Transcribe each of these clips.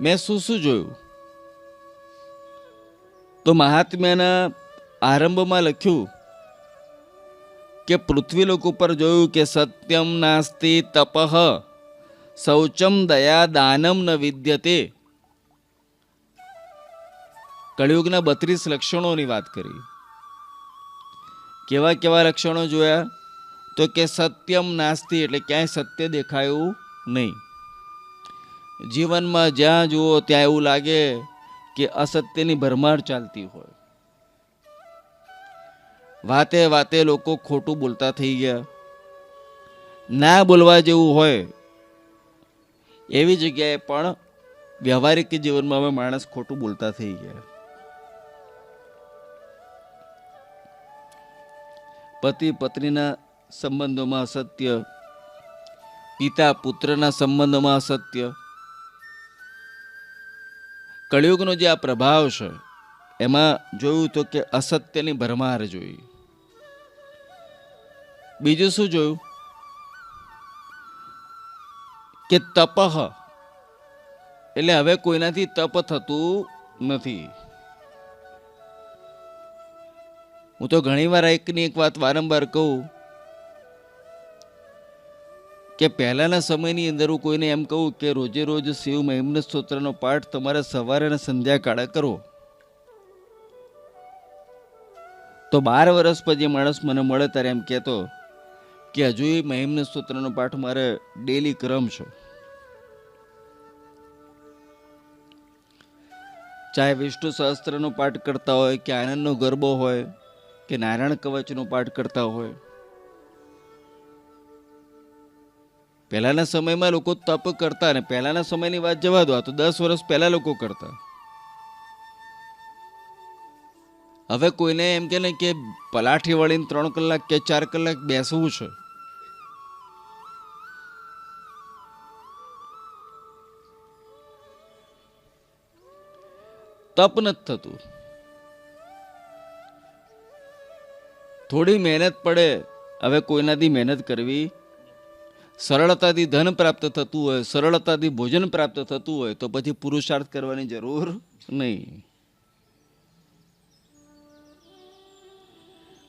મેં શું શું જોયું? તો મહાત્મ્યના આરંભમાં લખ્યું કે પૃથ્વીલોક ઉપર જોયું કે સત્યમ નાસ્તિ તપઃ, શૌચમ દયા દાનમ ન વિદ્યતે. કળિયુગના બત્રીસ લક્ષણોની વાત કરી. કેવા કેવા લક્ષણો જોયા? તો કે સત્યમ નાસ્તિ એટલે ક્યાંય સત્ય દેખાયું નહીં. જીવનમાં જ્યાં જુઓ ત્યાં એવું લાગે કે અસત્યની ભરમાર ચાલતી હોય. વાતે વાતે લોકો ખોટું બોલતા થઈ ગયા. ના બોલવા જેવું હોય એવી જગ્યાએ પણ વ્યવહારિક જીવનમાં હવે માણસ ખોટું બોલતા થઈ ગયા. પતિ પત્નીના સંબંધોમાં અસત્ય, પિતા પુત્રના સંબંધોમાં અસત્ય કળિયુગનો જે આ પ્રભાવ છે, એમાં જોયું તો કે અસત્યની ભરમાર જોઈ. બીજું શું જોયું? કે તપહ એટલે હવે કોઈનાથી તપ થતું નથી. હું તો ઘણીવાર એકની એક વાત વારંવાર કહું કે પહેલાંના સમયની અંદર હું કોઈને એમ કહું કે રોજે રોજ શિવ મહિમ્ન સ્તોત્રનો પાઠ તમારે સવારે અને સંધ્યાકાળે કરો તો બાર વર્ષ પછી માણસ મને મળે ત્યારે એમ કહેતો કે હજુ એ મહિમ્ન સ્તોત્રનો પાઠ મારે ડેલી ક્રમ છે. ચાહે વિષ્ણુ સહસ્ત્રનો પાઠ કરતા હોય, કે આનંદનો ગરબો હોય, કે નારાયણ કવચનો પાઠ કરતા હોય પહેલાના સમયમાં લોકો તપ કરતા અને પહેલાના સમયની વાત જવા દો, આ તો દસ વર્ષ પહેલા લોકો કરતા. હવે કોઈને એમ કે ને કે પલાઠી વળીને ત્રણ કલાક કે ચાર કલાક બેસવું છે. તપ નથી થતું. થોડી મહેનત પડે, હવે કોઈનાથી મહેનત કરવી સરળતાથી ધન પ્રાપ્ત થતું હોય, સરળતાથી ભોજન પ્રાપ્ત થતું હોય, તો પછી પુરુષાર્થ કરવાની જરૂર નહીં.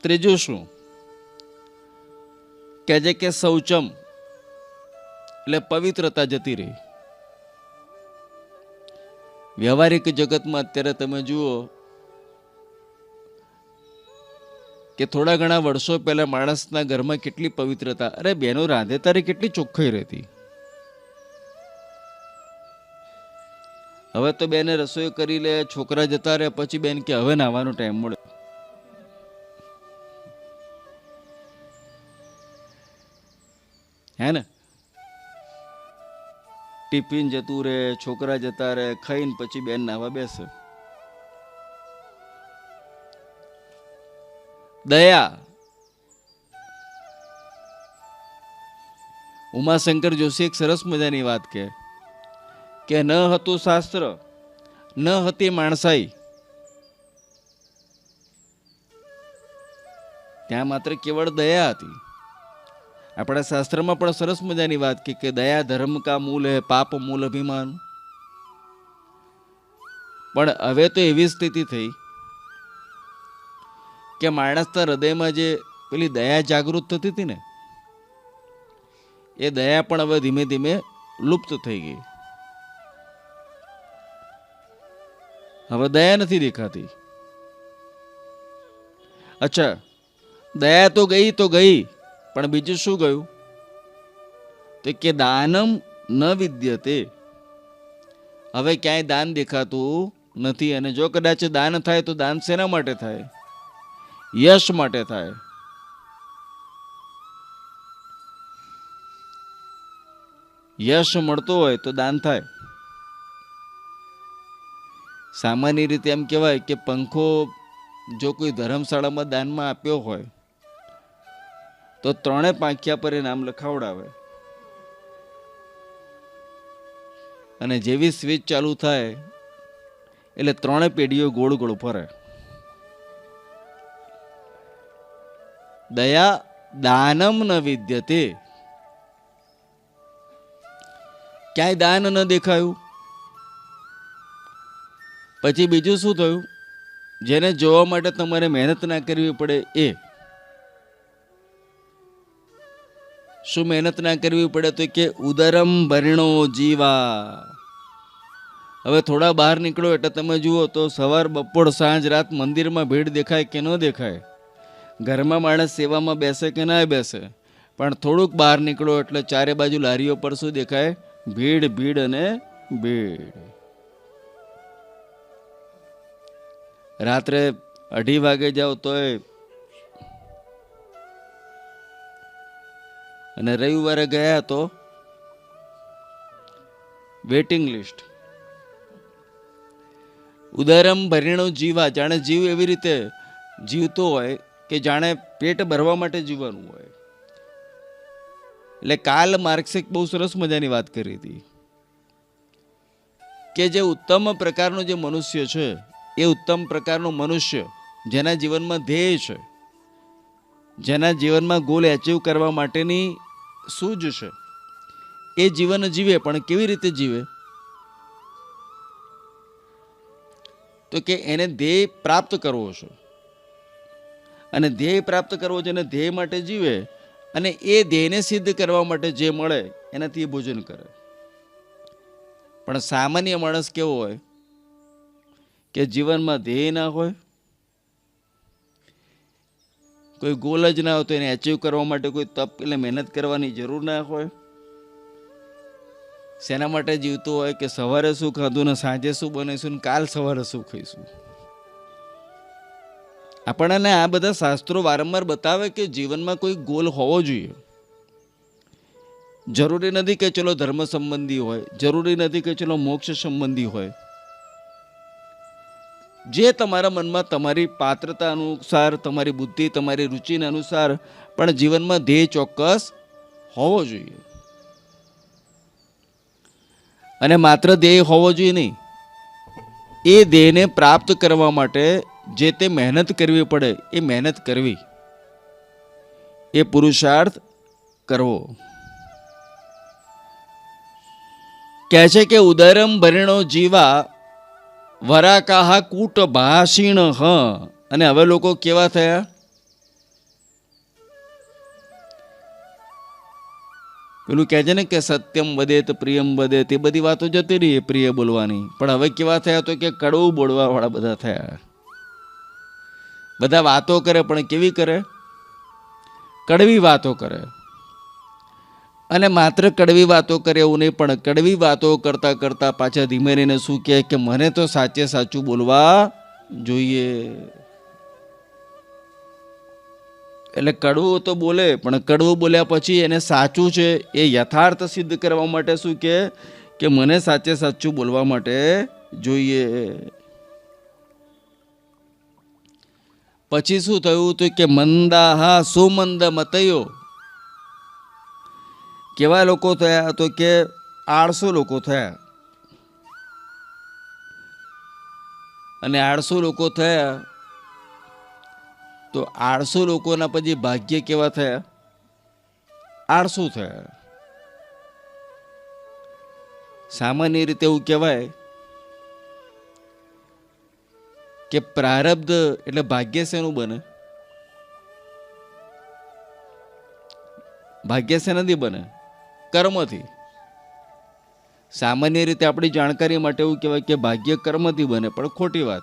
ત્રીજું શું? કે જે કે શૌચમ, એટલે પવિત્રતા જતી રહી. વ્યવહારિક જગતમાં અત્યારે તમે જુઓ કે થોડા ઘણા વર્ષો પહેલા માણસના ઘરમાં કેટલી પવિત્રતા, અરે બેનો રાંધે તારે કેટલી ચોખ્ખાઈ રહેતી? હવે તો બેને રસોઈ કરી લે, છોકરા જતા રહે પછી બેન કે હવે નાવાનો ટાઈમ મળે. હે ને? ટિફિન જતું રહે, છોકરા જતા રહે, ખાઈને પછી બેન નાવા બેસે. દયા. ઉમાશંકર જોશી એક સરસ મજાની વાત કહે. કે ન હતું શાસ્ત્ર, ન હતી માણસાઈ. ત્યાં માત્ર કેવળ દયા હતી. આપણા શાસ્ત્રમાં પણ સરસ મજાની વાત કે કે દયા ધર્મ કા મૂલ હે, પાપ મૂલ અભિમાન. પણ હવે તો એવી સ્થિતિ થઈ કે માણસના હૃદયમાં જે પેલી દયા જાગૃત થતી હતી ને, એ દયા પણ હવે ધીમે ધીમે લુપ્ત થઈ ગઈ. હવે દયા નથી દેખાતી. અચ્છા, દયા તો ગઈ તો ગઈ, પણ બીજું શું ગયું? તો કે દાનમ ન વિદ્યતે. હવે ક્યાંય દાન દેખાતું નથી, અને જો કદાચ દાન થાય તો દાન શેના માટે થાય? યશ માટે થાય. યશ મળતો હોય તો દાન થાય. સામાન્ય રીતે એમ કહેવાય કે પંખો જો કોઈ ધર્મશાળામાં દાનમાં આપ્યો હોય, તો ત્રણેય પાંખિયા પર એ નામ લખાવડાવે. અને જેવી સ્વિચ ચાલુ થાય, એટલે ત્રણેય પેઢીઓ ગોળ ગોળ ફરે. દયા દાનમ ન વિદ્યતે. ક્યાંય દાન ન દેખાયું? પછી બીજું શું થયું? જેને જોવા માટે તમારે મહેનત ના કરવી પડે એ. શું મહેનત ના કરવી પડે તો કે ઉદરમ ભરણો જીવા. હવે થોડા બહાર નીકળો એટલે તમે જુઓ તો સવાર બપોર સાંજ રાત મંદિરમાં ભીડ દેખાય કે ન દેખાય? ઘરમાં માણસ સેવામાં બેસે કે ના બેસે? પણ થોડુંક બહાર નીકળો એટલે ચારે બાજુ લારીઓ પર શું દેખાય? ભીડ ભીડ અને ભીડ. રાત્રે અઢી વાગે જાઓ તોય અને રવિવારે ગયા તો વેટિંગ લિસ્ટ. ઉદારમ ભરીણો જીવા. જાણે જીવ એવી રીતે જીવતો હોય કે જાણે પેટ ભરવા માટે જીવવાનું હોય. એટલે કાલ માર્ક્સે બહુ સરસ મજાની વાત કરી હતી. કે જે ઉત્તમ પ્રકારનો જે મનુષ્ય છે, એ ઉત્તમ પ્રકારનો મનુષ્ય જેના જીવનમાં ધ્યેય છે, જેના જીવનમાં ગોલ એચીવ કરવા માટેની સૂઝ છે, એ જીવન જીવે પણ કેવી રીતે જીવે? તો કે એને ધ્યેય પ્રાપ્ત કરવો છે. અને ધ્યેય પ્રાપ્ત કરવો છે ધ્યેય માટે જીવે અને એ ધ્યેયને સિદ્ધ કરવા માટે જે મળે એનાથી એ ભોજન કરે. પણ સામાન્ય માણસ કેવો હોય કે જીવનમાં ધ્યેય ના હોય, કોઈ ગોલ જ ના હોય તો એને અચીવ કરવા માટે કોઈ તપ એટલે મહેનત કરવાની જરૂર ના હોય. શેના માટે જીવતું હોય કે સવારે શું ખાધું ને સાંજે શું બનાવીશું ને કાલ સવારે શું ખાઈશું? આપણને આ બધા શાસ્ત્રો વારંવાર બતાવે કે જીવનમાં કોઈ ગોલ હોવો જોઈએ. જરૂરી નથી કે ચલો ધર્મ સંબંધી હોય, જરૂરી નથી કે ચલો મોક્ષ સંબંધી હોય. જે તમારા મનમાં તમારી પાત્રતા અનુસાર, તમારી બુદ્ધિ, તમારી રુચિના અનુસાર, પણ જીવનમાં ધ્યેય ચોક્કસ હોવો જોઈએ. અને માત્ર ધ્યેય હોવો જોઈએ નહીં. એ ધ્યેયને પ્રાપ્ત કરવા માટે જે તે મહેનત કરવી પડે, એ મહેનત કરવી. એ પુરુષાર્થ કરવો. કહે છે કે, ઉદરમ ભરીણો જીવા વરાકાહા કૂટ ભાષીણ હ. અને હવે લોકો કેવા થયા? પેલું કહે છે ને કે, સત્યમ વધે તો પ્રિયમ વધે તે બધી વાતો જતી રહી પ્રિય બોલવાની. પણ હવે કેવા થયા તો કે, કડવું બોલવા વાળા બધા થયા. બધા વાતો કરે, પણ કેવી કરે? કડવી વાતો કરે. અને માત્ર કડવી વાતો કરે એવું નહીં, પણ કડવી વાતો કરતા કરતા પાછા ધીમે રહીને શું કહે કે, મને તો સાચે સાચું બોલવા જોઈએ. એટલે કડવું તો બોલે, પણ કડવું બોલ્યા પછી એને સાચું છે એ યથાર્થ સિદ્ધ કરવા માટે શું કહે? કે, મને સાચે સાચું બોલવા માટે જોઈએ. પછી શું થયું તો કે મંદા હા સુમંદ મતયો કેવા લોકો થયા તો કે આળસો લોકો થયા. અને આળસો લોકો થયા તો આળસો લોકોના પછી ભાગ્ય કેવા થયા? આળસુ થયા. સામાન્ય રીતે એવું કહેવાય કે પ્રારબ્ધ એટલે ભાગ્ય શેનું બને. ભાગ્ય શેનાથી બને. કર્મથી. સામાન્ય રીતે આપણી જાણકારી માટે એવું કહેવાય કે ભાગ્ય કર્મથી બને, પણ ખોટી વાત.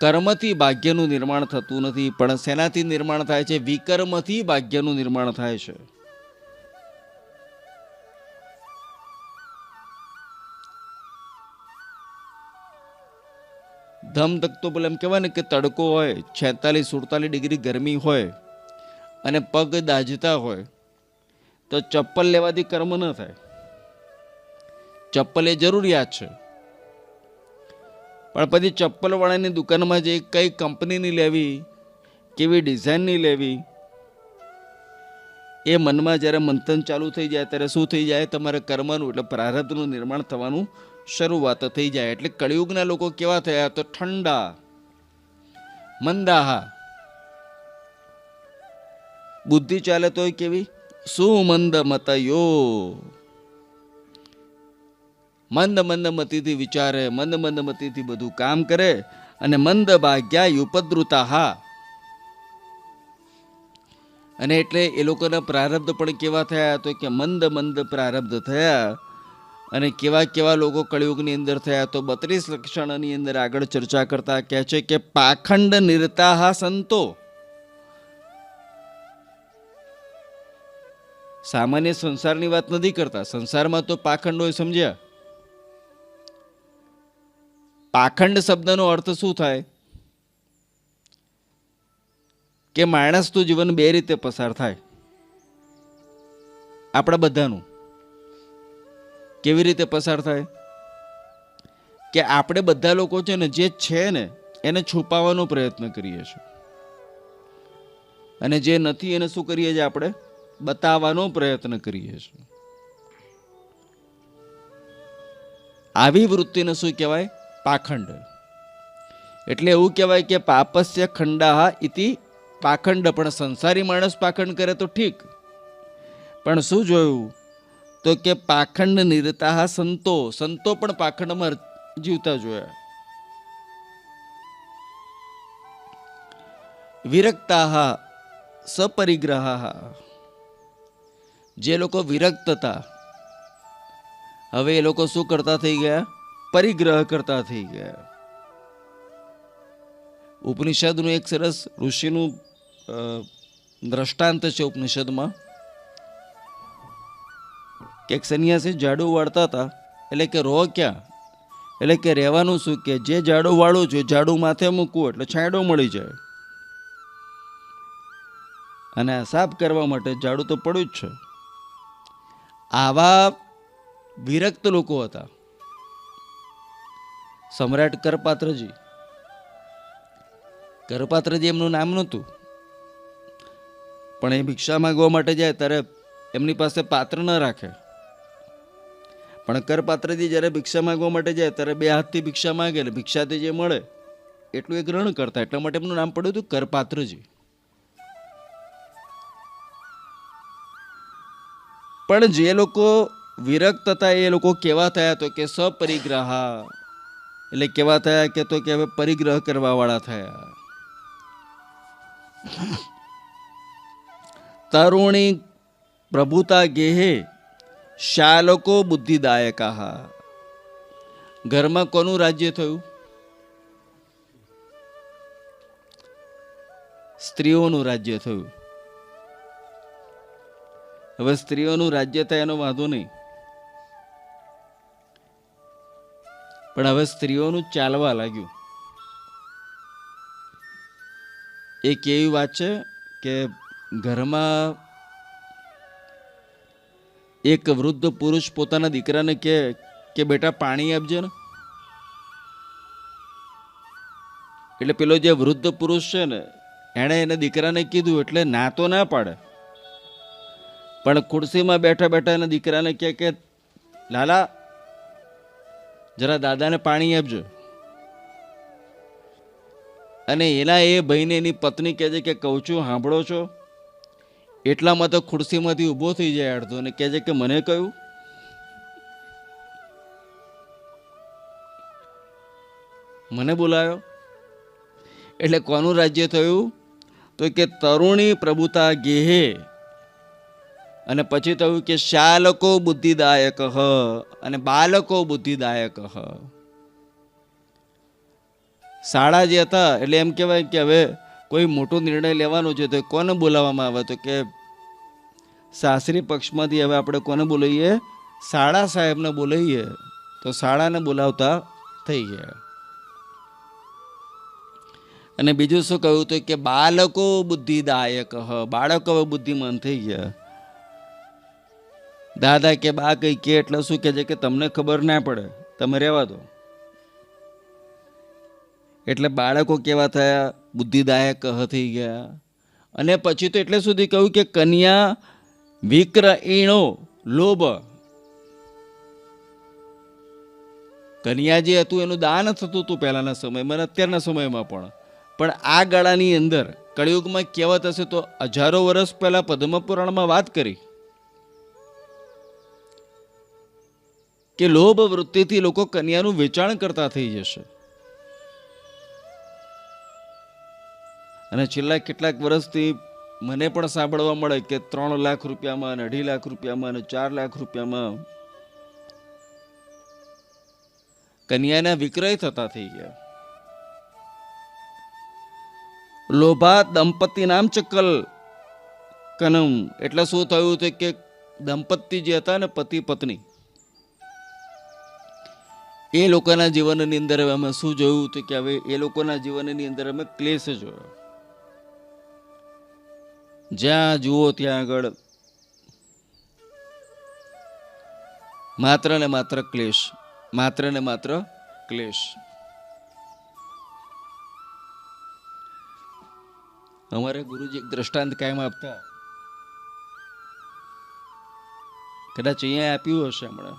કર્મથી ભાગ્યનું નિર્માણ થતું નથી, પણ શેનાથી નિર્માણ થાય છે, વિકર્મથી ભાગ્યનું નિર્માણ થાય છે. ધમ તકતો બોલે, એમ કહેવાય ને કે તડકો હોય, છેતાલીસ, સુડતાલીસ ડિગ્રી ગરમી હોય અને પગ દાજતા હોય, તો ચપ્પલ લેવાથી કર્મ ન થાય. ચપ્પલ એ જરૂરિયાત છે. પણ પછી ચપ્પલ વાળાની દુકાનમાં જઈ કઈ કંપનીની લેવી, કેવી ડિઝાઇનની લેવી, એ મનમાં જ્યારે મંથન ચાલુ થઈ જાય, ત્યારે શું થઈ જાય? તમારે કર્મનું એટલે પ્રારબ્ધનું નિર્માણ થવાનું શરૂઆત થઈ જાય. એટલે કળિયુગના લોકો કેવા થયા? તો ઠંડા, મંદાહા. બુદ્ધિ ચાલે તો કેવી? સુમંદ મતયો? મંદ મંદ મતીથી વિચારે, મંદ મંદ મતીથી બધું કામ કરે અને મંદ ભાગ્યા ઉપદ્રુતા હા અને એટલે એ લોકોના પ્રારબ્ધ પણ કેવા થયા? તો કે મંદ મંદ પ્રારબ્ધ થયા. અને કેવા કેવા લોકો કળિયુગની અંદર થયા તો બત્રીસ લક્ષણની અંદર આગળ ચર્ચા કરતા કહે છે કે પાખંડ નિરતાહા સંતો. સામાન્ય સંસારની વાત નથી કરતા. સંસારમાં તો પાખંડ સમજ્યા? પાખંડ શબ્દનો અર્થ શું થાય? કે માણસનું જીવન બે રીતે પસાર થાય. આપણા બધાનું. કેવી રીતે પસાર થાય? કે આપણે બધા લોકો છે ને, જે છે ને, એને છુપાવવાનો પ્રયત્ન કરીએ છીએ. અને જે નથી, એને શું કરીએ છીએ આપણે? બતાવવાનો પ્રયત્ન કરીએ છીએ. આવી વૃત્તિને શું કહેવાય? પાખંડ. એટલે એવું કહેવાય કે પાપસ્ય ખંડાહા ઇતિ પાખંડ. પણ સંસારી માણસ પાખંડ કરે તો ઠીક. પણ શું જોયું? તો કે પાખંડ નિરતા સંતો સંતો પણ પાખંડમાં જીવતા જોયા. વિરક્તા સપરિગ્રહ જે લોકો વિરક્ત હતા, હવે એ લોકો શું કરતા થઈ ગયા? પરિગ્રહ કરતા થઈ ગયા. ઉપનિષદનું એક સરસ ઋષિનું દ્રષ્ટાંત છે ઉપનિષદમાં. કે એક સન્યાસી ઝાડુ વાળતા હતા. એટલે કે રો ક્યાં? એટલે કે રહેવાનું શું કે? જે ઝાડુ વાળું છું ઝાડુ માથે મૂકવું એટલે છાંયડો મળી જાય. અને સાફ કરવા માટે ઝાડુ તો પડ્યું જ છે. આવા વિરક્ત લોકો હતા. સમ્રાટ કરપાત્રજી. કરપાત્રજી એમનું નામ નહોતું. પણ એ ભિક્ષા માંગવા માટે જાય ત્યારે એમની પાસે પાત્ર ન રાખે. પણ કરપાત્રથી જ્યારે ભિક્ષા માંગવા માટે જાય, ત્યારે બે હાથથી ભિક્ષા માંગે એટલે ભિક્ષાથી જે મળે, એટલું એ ગ્રહણ કરતા, એટલા માટે એમનું નામ પડ્યું હતું કરપાત્રજી. પણ જે લોકો વિરક્ત હતા, એ લોકો કેવા થયા તો કે સપરિગ્રહા, એટલે કેવા થયા કે તો કે હવે પરિગ્રહ કરવા વાળા થયા. તરુણી પ્રભુતા ગેહે શાલકો બુદ્ધિદાયકા ઘરમાં કોનું રાજ્ય થયું? સ્ત્રીઓનું રાજ્ય થયું. હવે સ્ત્રીઓનું રાજ્ય થાય એનો વાંધો નહીં. પણ હવે સ્ત્રીઓનું ચાલવા લાગ્યું. એક એવી વાત છે કે ઘરમાં એક વૃદ્ધ પુરુષ પોતાના દીકરાને કે કે, બેટા, પાણી આપજે ને. એટલે પેલો જે વૃદ્ધ પુરુષ છે ને, એણે એને દીકરાને કીધું, એટલે ના તો ના પાડે. પણ ખુરશીમાં બેઠા બેઠા એના દીકરાને કહે કે, લાલા, જરા દાદાને પાણી આપજો. અને એના એ ભાઈને એની પત્ની કહે છે કે કહું છું, સાંભળો છો? એટલામાં તો ખુરશીમાંથી ઊભો થઈ જાય અડધો અને કહે છે કે મને કહ્યું? મને બોલાયો. એટલે કોનું રાજ્ય થયું? તો કે તરુણી પ્રભુતા ગેહે. અને પછી થયું કે શાલકો બુદ્ધિદાયક હ અને બાળકો બુદ્ધિદાયક હ. શાળા જે હતા, એટલે એમ કહેવાય કે હવે કોઈ મોટો નિર્ણય લેવાનો છે તો કોને બોલાવવામાં આવે? તો કે સાસરી પક્ષમાંથી હવે આપણે કોને બોલાવીએ? શાળા સાહેબને બોલાવીએ. તો શાળાને બોલાવતા થઈ ગયા. અને બીજું શું કહ્યું તો કે બાળકો બુદ્ધિદાયક હ, બાળકો હવે બુદ્ધિમાન થઈ ગયા. દાદા કે બા કઈ કે એટલે શું કે છે કે તમને ખબર ના પડે, તમે રહેવા દો. એટલે બાળકો કેવા થયા? બુદ્ધિદાયક થઈ ગયા. અને પછી તો એટલે સુધી કહ્યું કે કન્યા વિક્ર ઈણો લોભ. કન્યા જે હતું, એનું દાન થતું હતું પહેલાના સમયમાં અત્યારના સમયમાં પણ. પણ આ ગાળાની અંદર કળિયુગમાં કહેવત હશે તો હજારો વર્ષ પહેલા પદ્મપુરાણમાં વાત કરી. કે લોભ વૃત્તિથી લોકો કન્યાનું વેચાણ કરતા થઈ જશે. અને છેલ્લા કેટલાક વર્ષથી મને પણ સાંભળવા મળે કે ત્રણ લાખ રૂપિયામાં અને અઢી લાખ રૂપિયામાં અને ચાર લાખ રૂપિયામાં કન્યાના વિક્રય થતા થઈ ગયા. લોભા દંપતી નામ ચક્કલ કનમ. એટલે શું થયું હતું કે દંપતી જે હતા ને પતિ પત્ની, એ લોકોના જીવનની અંદર અમે શું જોયું હતું કે હવે એ લોકોના જીવનની અંદર અમે ક્લેશ જોયો. જ્યાં જુઓ ત્યાં આગળ માત્ર ને માત્ર ક્લેશ, માત્ર ને માત્ર ક્લેશ. અમારે ગુરુજી એક દ્રષ્ટાંત કાયમ આપતા. કદાચ અહીંયા આપ્યું હશે હમણાં.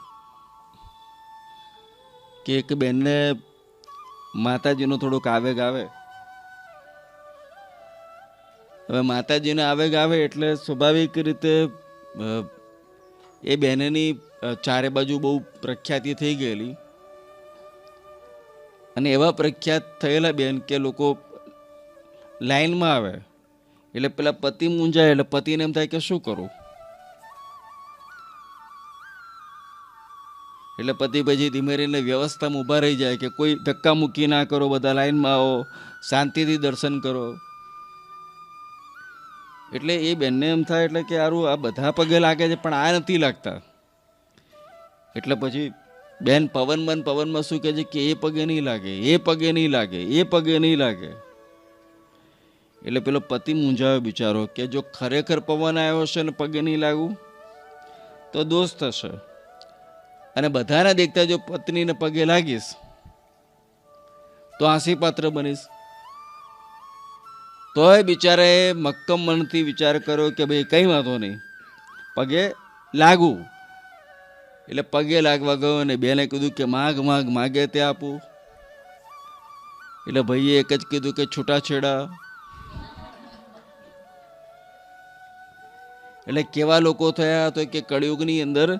કે એક બેનને માતાજીનો થોડોક આવેગ આવે. હવે માતાજીને આવેગ આવે એટલે સ્વાભાવિક રીતે એ બહેનની ચારે બાજુ બહુ પ્રખ્યાતિ થઈ ગયેલી. અને એવા પ્રખ્યાત થયેલા બેન કે લોકો લાઈનમાં આવે, એટલે પેલા પતિ મૂંઝાય, એટલે પતિને એમ થાય કે શું કરું? એટલે પતિ પછી ધીમે રહીને વ્યવસ્થામાં ઊભા રહી જાય કે કોઈ ધક્કા મૂકી ના કરો, બધા લાઈનમાં આવો, શાંતિથી દર્શન કરો. એટલે એ બેનને એમ થાય એટલે કે યારું આ બધા પગે લાગે છે, પણ આ નથી લાગતા. એટલે પછી બેન પવનમાં પવનમાં શું કહે છે કે એ પગે નહીં લાગે, એ પગે નહીં લાગે, એ પગે નહીં લાગે. એટલે પેલો પતિ મૂંઝાયો બિચારો કે જો ખરેખર પવન આવ્યો છે ને પગે નહીં લાગવું, તો દોષ થશે અને બધાને દેખતા જો પત્નીને પગે લાગીશ, તો આંસી પાત્ર બનીશ. તોય બિચારે મક્કમ મનથી વિચાર કર્યો કે ભાઈ કંઈ વાંધો નહીં. પગે લાગુ. એટલે પગે લાગવા ગયો અને બેને કીધું કે માગ માગ, માગે તે આપું. એટલે ભાઈએ એક જ કીધું કે છૂટાછેડા એટલે કેવા લોકો થયા તો કે કળિયુગની અંદર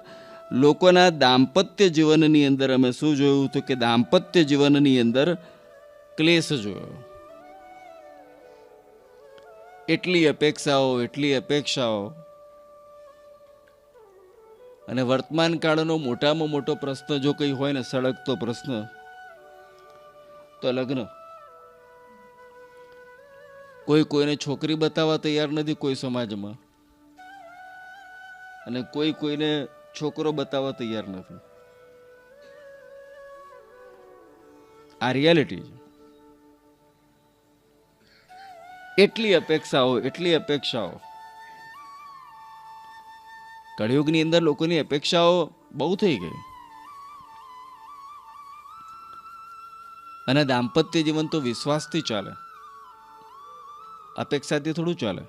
લોકોના દાંપત્ય જીવનની અંદર અમે શું જોયું તો કે દાંપત્ય જીવનની અંદર ક્લેશ જોયો. એટલી અપેક્ષાઓ એટલી અપેક્ષાઓ. અને વર્તમાન કાળનો મોટામાં મોટો પ્રશ્ન જો કંઈ હોય ને સળગતો પ્રશ્ન. તો લગ્ન. કોઈ કોઈને છોકરી બતાવવા તૈયાર નથી કોઈ સમાજમાં. અને કોઈ કોઈને છોકરો બતાવવા તૈયાર નથી. આ રિયાલિટી છે. એટલી અપેક્ષાઓ એટલી અપેક્ષાઓ. કળિયુગની અંદર લોકોની અપેક્ષાઓ બહુ થઈ ગઈ. અને દાંપત્ય જીવન તો વિશ્વાસથી ચાલે. અપેક્ષાથી થોડું ચાલે.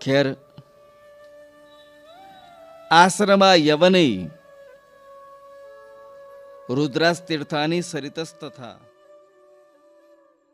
ખેર, આશ્રમા યવનૈ રુદ્રાસ્તીર્થાની સરિતસ્તથા.